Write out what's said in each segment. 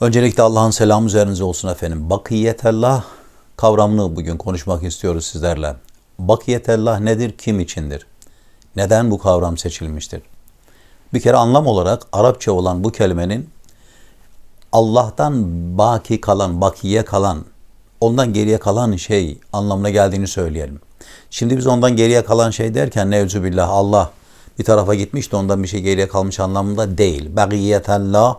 Öncelikle Allah'ın selamı üzerinize olsun efendim. Bakiyetellah kavramını bugün konuşmak istiyoruz sizlerle. Bakiyetellah nedir, kim içindir? Neden bu kavram seçilmiştir? Bir kere anlam olarak Arapça olan bu kelimenin Allah'tan baki kalan, bakiye kalan, ondan geriye kalan şey anlamına geldiğini söyleyelim. Şimdi biz ondan geriye kalan şey derken nevzübillah Allah bir tarafa gitmiş de ondan bir şey geriye kalmış anlamında değil. Bakiyetellah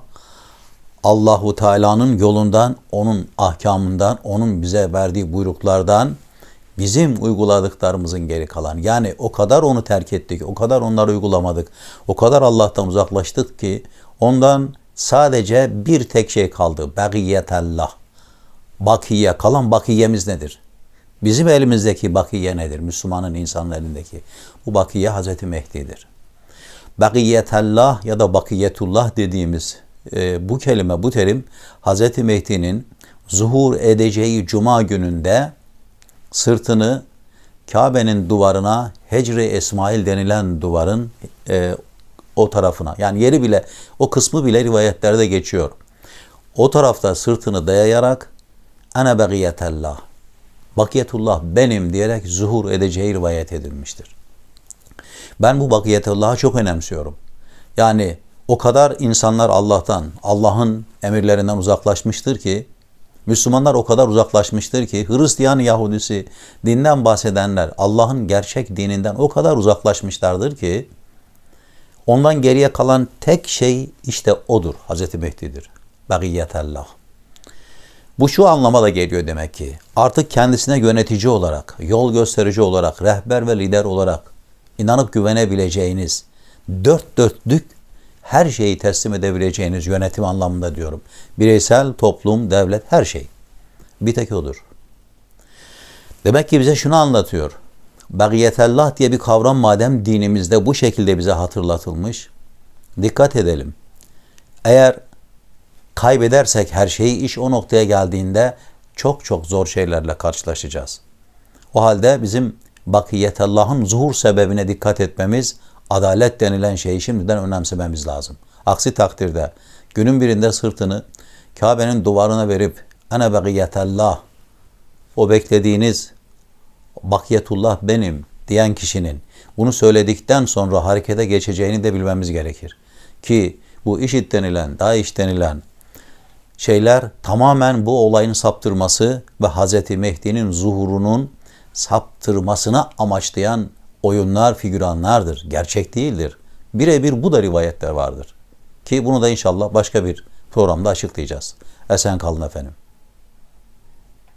Allahu Teala'nın yolundan, onun ahkamından, onun bize verdiği buyruklardan bizim uyguladıklarımızın geri kalan. Yani o kadar onu terk ettik, o kadar onları uygulamadık, o kadar Allah'tan uzaklaştık ki ondan sadece bir tek şey kaldı. Bakiyetellah. Bakiye, kalan bakiyemiz nedir? Bizim elimizdeki bakiye nedir? Müslümanın insanın elindeki. Bu bakiye Hazreti Mehdi'dir. Bakiyetellah ya da bakiyetullah dediğimiz e, bu kelime, bu terim Hazreti Mehdi'nin zuhur edeceği cuma gününde sırtını Kabe'nin duvarına Hecri Esmail denilen duvarın e, o tarafına yani yeri bile o kısmı bile rivayetlerde geçiyor. O tarafta sırtını dayayarak ana bagiyetellah bakiyetullah benim diyerek zuhur edeceği rivayet edilmiştir. Ben bu bakiyetullah'ı çok önemsiyorum. Yani o kadar insanlar Allah'tan, Allah'ın emirlerinden uzaklaşmıştır ki, Müslümanlar o kadar uzaklaşmıştır ki, Hristiyan Yahudisi, dinden bahsedenler Allah'ın gerçek dininden o kadar uzaklaşmışlardır ki, ondan geriye kalan tek şey işte odur, Hz. Mehdi'dir. Bagiyetellah. Bu şu anlama da geliyor demek ki, artık kendisine yönetici olarak, yol gösterici olarak, rehber ve lider olarak inanıp güvenebileceğiniz, dört dörtlük her şeyi teslim edebileceğiniz yönetim anlamında diyorum. Bireysel, toplum, devlet, her şey. Bir tek odur. Demek ki bize şunu anlatıyor. Bagiyetellah diye bir kavram madem dinimizde bu şekilde bize hatırlatılmış. Dikkat edelim. Eğer kaybedersek her şeyi iş o noktaya geldiğinde çok çok zor şeylerle karşılaşacağız. O halde bizim bakiyetallah'ın zuhur sebebine dikkat etmemiz, adalet denilen şeyi şimdiden önemsememiz lazım. Aksi takdirde günün birinde sırtını Kabe'nin duvarına verip ene bakiyetallah o beklediğiniz bakiyetullah benim diyen kişinin bunu söyledikten sonra harekete geçeceğini de bilmemiz gerekir. Ki bu işit denilen, DAEŞ denilen şeyler tamamen bu olayın saptırması ve Hz. Mehdi'nin zuhurunun saptırmasına amaçlayan oyunlar, figüranlardır. Gerçek değildir. Birebir bu da rivayetler vardır. Ki bunu da inşallah başka bir programda açıklayacağız. Esen kalın efendim.